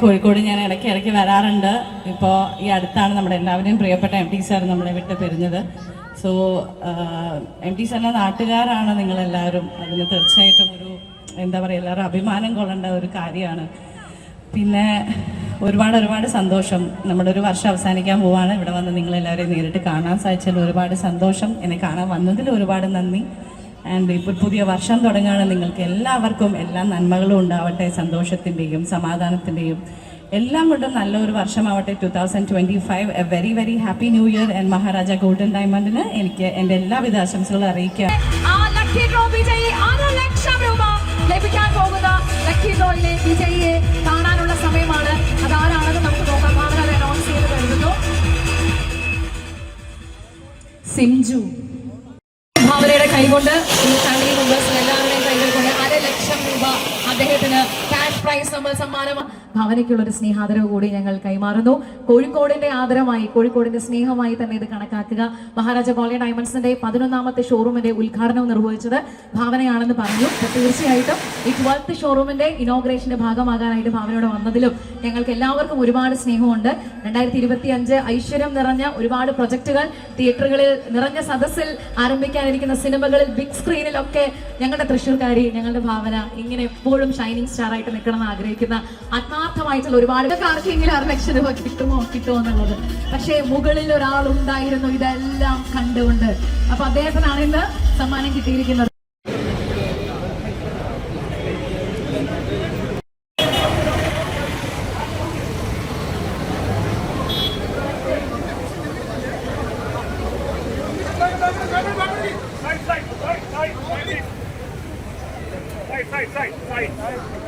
കോഴിക്കോട് ഞാൻ ഇടയ്ക്ക് ഇടയ്ക്ക് വരാറുണ്ട്. ഇപ്പോൾ ഈ അടുത്താണ് നമ്മുടെ എല്ലാവരെയും പ്രിയപ്പെട്ട എം ടി സാർ നമ്മളെ വിട്ട് പിരിഞ്ഞത്. സോ എം ടി സാറിന്റെ നാട്ടുകാരാണ് നിങ്ങളെല്ലാവരും. അതിന് തീർച്ചയായിട്ടും ഒരു എന്താ പറയുക എല്ലാവരും അഭിമാനം കൊള്ളേണ്ട ഒരു കാര്യമാണ്. പിന്നെ ഒരുപാട് ഒരുപാട് സന്തോഷം. നമ്മുടെ ഒരു വർഷം അവസാനിക്കാൻ പോവാണ്. ഇവിടെ വന്ന് നിങ്ങളെല്ലാവരെയും നേരിട്ട് കാണാൻ സാധിച്ചതിൽ ഒരുപാട് സന്തോഷം. എന്നെ കാണാൻ വന്നതിൽ ഒരുപാട് നന്ദി. ആൻഡ് ഇപ്പോൾ പുതിയ വർഷം തുടങ്ങുകയാണ് നിങ്ങൾക്ക് എല്ലാവർക്കും എല്ലാ നന്മകളും ഉണ്ടാവട്ടെ സന്തോഷത്തിന്റെയും സമാധാനത്തിന്റെയും എല്ലാം കൊണ്ടും നല്ലൊരു വർഷമാവട്ടെ. Two thousand twenty five a very very happy new year and Maharaja golden ഡയമണ്ടിന് എനിക്ക് എന്റെ എല്ലാവിധ ആശംസകളും അറിയിക്കാം. സിംജു. കൈകൊണ്ട് ഈ ഫാമിലി മെമ്പേഴ്സിന് എല്ലാവരുടെയും കൈകൾ കൊണ്ട് അര ലക്ഷം രൂപ അദ്ദേഹത്തിന് ക്യാഷ് പ്രൈസ് നമ്മൾ സമ്മാനം ഭാവനയ്ക്കുള്ള ഒരു സ്നേഹാദരവ് കൂടി ഞങ്ങൾ കൈമാറുന്നു. കോഴിക്കോടിന്റെ ആദരമായി കോഴിക്കോടിന്റെ സ്നേഹമായി തന്നെ ഇത് കണക്കാക്കുക. മഹാരാജ കോളനി ഡയമണ്ട്സിന്റെ പതിനൊന്നാമത്തെ ഷോറൂമിന്റെ ഉദ്ഘാടനം നിർവഹിച്ചത് ഭാവനയാണെന്ന് പറഞ്ഞു. തീർച്ചയായിട്ടും ഈ ട്വൽത്ത് ഷോറൂമിന്റെ ഇനോഗ്രേഷന്റെ ഭാഗമാകാനായിട്ട് ഭാവനയോട് വന്നതിലും ഞങ്ങൾക്ക് എല്ലാവർക്കും ഒരുപാട് സ്നേഹമുണ്ട്. രണ്ടായിരത്തി ഇരുപത്തി അഞ്ച് ഐശ്വര്യം നിറഞ്ഞ ഒരുപാട് പ്രൊജക്ടുകൾ തിയേറ്ററുകളിൽ നിറഞ്ഞ സദസ്സിൽ ആരംഭിക്കാനിരിക്കുന്ന സിനിമകളിൽ ബിഗ് സ്ക്രീനിലൊക്കെ ഞങ്ങളുടെ തൃശ്ശൂർക്കാരി ഞങ്ങളുടെ ഭാവന ഇങ്ങനെ എപ്പോഴും ഷൈനിങ് സ്റ്റാർ ആയിട്ട് നിൽക്കണം എന്ന് ആഗ്രഹിക്കുന്ന ആത്മാർത്ഥമായിട്ടുള്ള ഒരുപാട് ആർക്കെങ്കിലും ആ ലക്ഷം രൂപ കിട്ടുമോ കിട്ടുമോ എന്നുള്ളത്. പക്ഷേ മുകളിൽ ഒരാൾ ഉണ്ടായിരുന്നു ഇതെല്ലാം കണ്ടുകൊണ്ട്. അപ്പൊ അദ്ദേഹത്തിനാണ് ഇന്ന് സമ്മാനം കിട്ടിയിരിക്കുന്നത്. Side, side, side,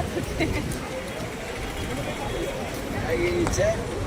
ーって。